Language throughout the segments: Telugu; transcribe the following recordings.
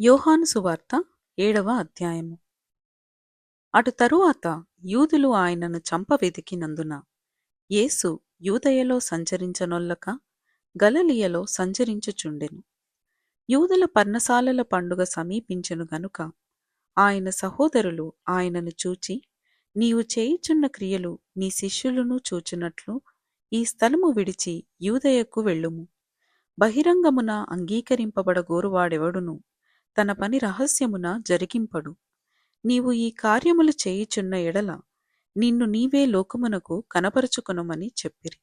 యోహాను సువార్త ఏడవ అధ్యాయము. అటు తరువాత యూదులు ఆయనను చంప వెతికినందున యేసు యూదయలో సంచరించనొల్లక గలలియలో సంచరించుచుండెను. యూదుల పర్ణశాలల పండుగ సమీపించెను గనుక ఆయన సహోదరులు ఆయనను చూచి నీవు చేయుచున్న క్రియలు నీ శిష్యులను చూచున్నట్లు ఈ స్థలము విడిచి యూదయకు వెళ్ళుము. బహిరంగమున అంగీకరింపబడగోరువాడెవడును? తన పని రహస్యమున జరిగింపడు. నీవు ఈ కార్యములు చేయుచున్న ఎడల నిన్ను నీవే లోకమునకు కనపరుచుకొనమని చెప్పిరి.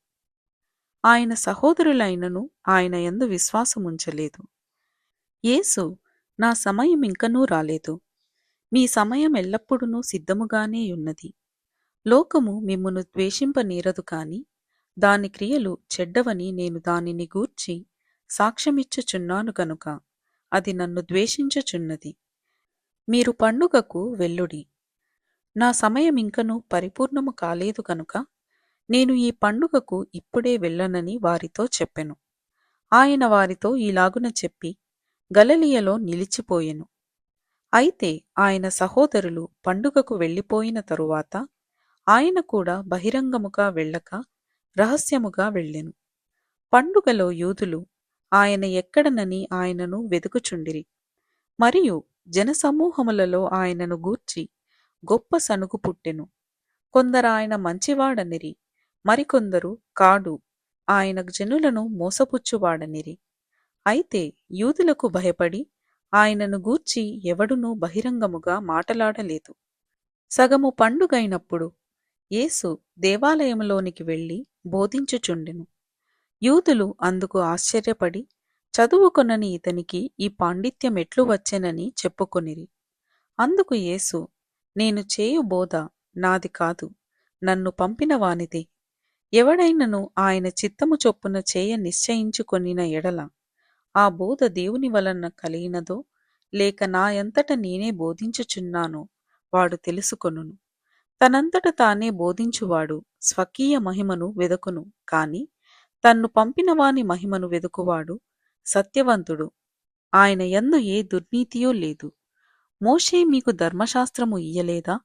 ఆయన సహోదరులైనను ఆయన ఎందు విశ్వాసముంచలేదు. యేసు నా సమయం ఇంకనూ రాలేదు. మీ సమయం ఎల్లప్పుడూ సిద్ధముగానే ఉన్నది. లోకము మిమ్మును ద్వేషింపనీరదు కాని దాని క్రియలు చెడ్డవని నేను దానిని గూర్చి సాక్ష్యమిచ్చుచున్నాను కనుక అది నన్ను ద్వేషించుచున్నది. మీరు పండుగకు వెల్లుడి నా సమయం ఇంకను పరిపూర్ణము కాలేదు కనుక నేను ఈ పండుగకు ఇప్పుడే వెళ్ళనని వారితో చెప్పెను. ఆయన వారితో ఈలాగున చెప్పి గలలియలో నిలిచిపోయెను. అయితే ఆయన సహోదరులు పండుగకు వెళ్ళిపోయిన తరువాత ఆయన కూడా బహిరంగముగా వెళ్ళక రహస్యముగా వెళ్ళెను. పండుగలో యూదులు ఆయన ఎక్కడనని ఆయనను వెదుకుచుండిరి. మరియు జనసమూహములలో ఆయనను గూర్చి గొప్ప సనుగు పుట్టెను. కొందరాయన మంచివాడనిరి మరికొందరు కాడు ఆయన జనులను మోసపుచ్చువాడనిరి. అయితే యూదులకు భయపడి ఆయనను గూర్చి ఎవడునూ బహిరంగముగా మాటలాడలేదు. సగము పండుగైనప్పుడు యేసు దేవాలయములోనికి వెళ్ళి బోధించుచుండెను. యూదులు అందుకు ఆశ్చర్యపడి చదువుకొనని ఇతనికి ఈ పాండిత్యం ఎట్లు వచ్చెనని చెప్పుకొనిరి. అందుకు యేసు నేను చేయు బోధ నాది కాదు నన్ను పంపిన వానిదే. ఎవడైనను ఆయన చిత్తము చొప్పున చేయ నిశ్చయించుకొనిన ఎడల ఆ బోధ దేవుని వలన కలిగినదో లేక నాయంతట నేనే బోధించుచున్నానో వాడు తెలుసుకొనును. తనంతట తానే బోధించువాడు స్వకీయ మహిమను వెదకును. కాని తన్ను పంపినవాని మహిమను వెదుకువాడు సత్యవంతుడు. ఆయన ఎందు ఏ దుర్నీతియో లేదు. మోషే మీకు ధర్మశాస్త్రము ఇయ్యలేదా?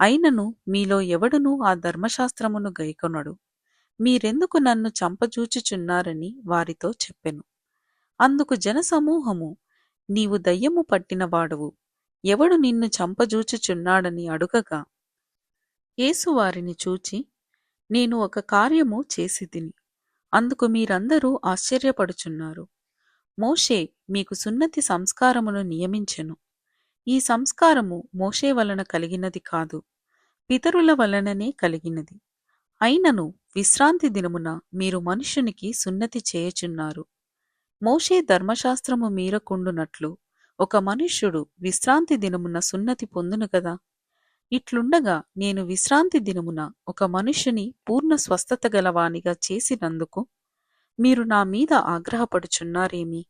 అయినను మీలో ఎవడునూ ఆ ధర్మశాస్త్రమును గైకొనడు. మీరెందుకు నన్ను చంపజూచుచున్నారని వారితో చెప్పెను. అందుకు జనసమూహము నీవు దయ్యము పట్టినవాడవు ఎవడు నిన్ను చంపజూచుచున్నాడని అడుగగా? యేసు వారిని చూచి నేను ఒక కార్యము చేసితిని. అందుకు మీరందరూ ఆశ్చర్యపడుచున్నారు. మోషే మీకు సున్నతి సంస్కారమును నియమించెను. ఈ సంస్కారము మోషే వలన కలిగినది కాదు పితరుల వలననే కలిగినది. అయినను విశ్రాంతి దినమున మీరు మనుష్యునికి సున్నతి చేయుచున్నారు. మోషే ధర్మశాస్త్రము మీరకుండునట్లు ఒక మనుష్యుడు విశ్రాంతి దినమున సున్నతి పొందును కదా? ఇట్లుండగా నేను విశ్రాంతి దినమున ఒక మనుషుని పూర్ణ స్వస్థత గలవానిగా చేసినందుకు మీరు నా మీద ఆగ్రహపడుచున్నారేమి?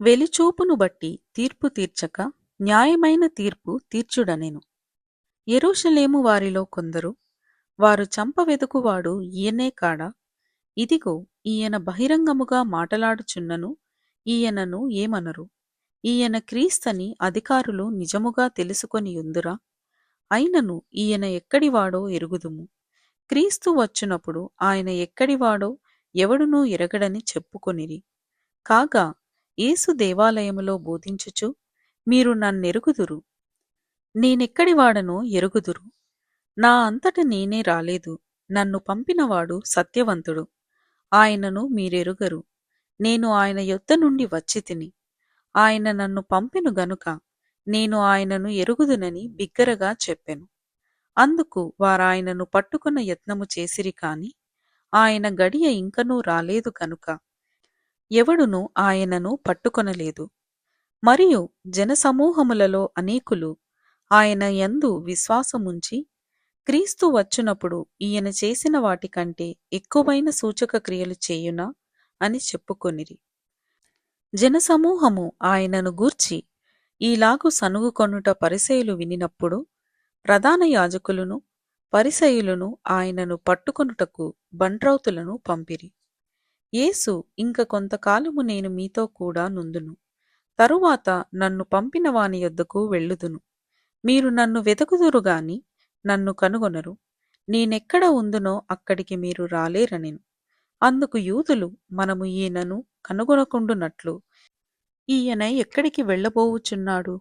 వెలిచూపును బట్టి తీర్పు తీర్చక న్యాయమైన తీర్పు తీర్చుడనెను. ఎరుషలేము వారిలో కొందరు వారు చంపవెదుకువాడు ఈయనే కాడా? ఇదిగో ఈయన బహిరంగముగా మాటలాడుచున్నను ఈయనను ఏమనరు? ఈయన క్రీస్తని అధికారులు నిజముగా తెలుసుకొనియుందురా? అయినను ఈయన ఎక్కడివాడో ఎరుగుదుము. క్రీస్తు వచ్చినప్పుడు ఆయన ఎక్కడివాడో ఎవడునూ ఎరగడని చెప్పుకొనిరి. కాగా యేసు దేవాలయములో బోధించుచు మీరు నన్నెరుగుదురు. నేనెక్కడివాడనో ఎరుగుదురు. నా అంతట నేనే రాలేదు. నన్ను పంపినవాడు సత్యవంతుడు. ఆయనను మీరెరుగరు. నేను ఆయన యొద్ద నుండి వచ్చి తిని. ఆయన నన్ను పంపెను గనుక నేను ఆయనను ఎరుగుదునని బిగ్గరగా చెప్పెను. అందుకు వారాయనను పట్టుకున్న యత్నము చేసిరి కాని ఆయన గడియ ఇంకనూ రాలేదు కనుక. ఎవడును ఆయనను పట్టుకొనలేదు. మరియు జనసమూహములలో అనేకులు ఆయన యందు విశ్వాసముంచి క్రీస్తు వచ్చునప్పుడు ఈయన చేసిన వాటికంటే ఎక్కువైన సూచక క్రియలు చేయునా అని చెప్పుకొనిరి. జనసమూహము ఆయనను గూర్చి ఈలాగు సనుగుకొనుట పరిసయులు వినినప్పుడు ప్రధాన యాజకులను పరిసయులను ఆయనను పట్టుకొనుటకు బంట్రౌతులను పంపిరి. యేసు ఇంక కొంతకాలము నేను మీతో కూడా నుందును. తరువాత నన్ను పంపిన వాని యొద్దకు వెళ్ళుదును. మీరు నన్ను వెతుకుదురు గాని నన్ను కనుగొనరు. నేనెక్కడ ఉందునో అక్కడికి మీరు రాలేరనెను. అందుకు యూదులు మనము ఈయనను కనుగొనకుండునట్లు ఈయన ఎక్కడికి వెళ్ళబోవుచున్నాడు?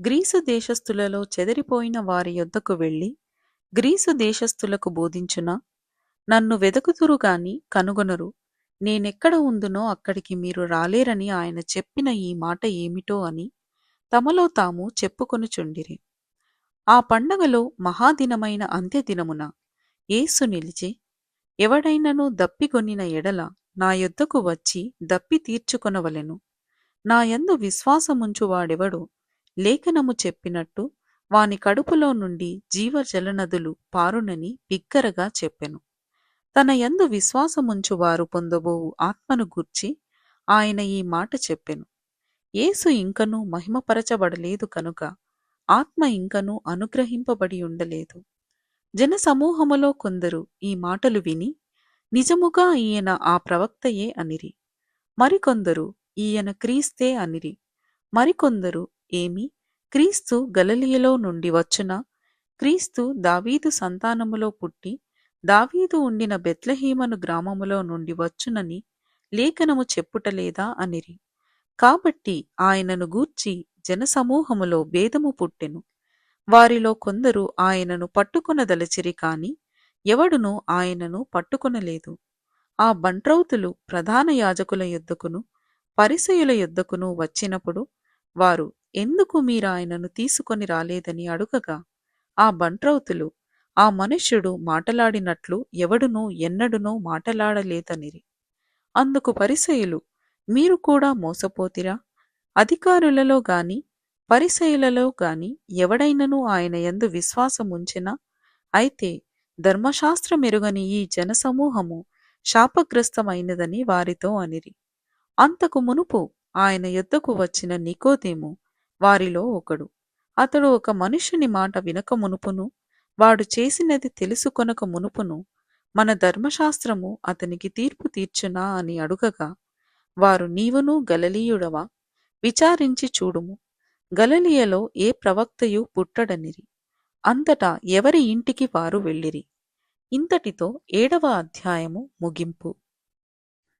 గ్రీసు దేశస్థులలో చెదిరిపోయిన వారి యొద్దకు వెళ్ళి గ్రీసు దేశస్థులకు బోధించునా? నన్ను వెదకుదురు గాని కనుగొనరు. నేనెక్కడ ఉందునో అక్కడికి మీరు రాలేరని ఆయన చెప్పిన ఈ మాట ఏమిటో అని తమలో తాము చెప్పుకొనుచుండిరి. ఆ పండగలో మహాదినమైన అంత్యదినమున యేసు నిలిచి ఎవడైనను దప్పిగొనిన ఎడల నా యొద్దకు వచ్చి దప్పి తీర్చుకొనవలెను. నా యందు లేఖనము చెప్పినట్టు వాని కడుపులో నుండి జీవజలనదులు పారునని బిగ్గరగా చెప్పెను. తన యందు విశ్వాసముంచువారు పొందబోవు ఆత్మను గూర్చి ఆయన ఈ మాట చెప్పెను. యేసు ఇంకనూ మహిమపరచబడలేదు కనుక ఆత్మ ఇంకనూ అనుగ్రహింపబడి ఉండలేదు. జనసమూహములో కొందరు ఈ మాటలు విని నిజముగా ఈయన ఆ ప్రవక్తయే అనిరి. మరికొందరు ఈయన క్రీస్తే అనిరి. మరికొందరు ఏమి? క్రీస్తు గలలియలో నుండి వచ్చున క్రీస్తు దావీదు సంతానములో పుట్టి దావీదు ఉండిన బెత్లహీమను గ్రామములో నుండి వచ్చునని లేఖనము చెప్పుటలేదా అనిరి. కాబట్టి ఆయనను గూర్చి జనసమూహములో భేదము పుట్టెను. వారిలో కొందరు ఆయనను పట్టుకొనదలచిరి కాని ఎవడును ఆయనను పట్టుకొనలేదు. ఆ బంట్రౌతులు ప్రధాన యాజకుల యుద్ధకును పరిసయుల యొద్దకును వచ్చినప్పుడు వారు ఎందుకు మీరాయనను తీసుకొని రాలేదని అడుగగా? ఆ బంట్రౌతులు ఆ మనుష్యుడు మాటలాడినట్లు ఎవడునూ ఎన్నడునూ మాటలాడలేదనిరి. అందుకు పరిసయులు మీరు కూడా మోసపోతిరా? అధికారులలో గాని పరిసయులలో గాని ఎవడైనను ఆయన యందు విశ్వాసముంచినా? అయితే ధర్మశాస్త్రమెరుగని ఈ జనసమూహము శాపగ్రస్తమైనదని వారితో అనిరి. అంతకు మునుపు ఆయన యొద్దకు వచ్చిన నికోదేము వారిలో ఒకడు. అతడు ఒక మనుష్యుని మాట వినక మునుపును వాడు చేసినది తెలుసుకొనక మునుపును మన ధర్మశాస్త్రము అతనికి తీర్పు తీర్చునా అని అడుగగా వారు నీవును గలలీయుడవా? విచారించి చూడుము. గలలియలో ఏ ప్రవక్తయు పుట్టడనిరి. అంతటా ఎవరి ఇంటికి వారు వెళ్ళిరి? ఇంతటితో ఏడవ అధ్యాయము ముగింపు.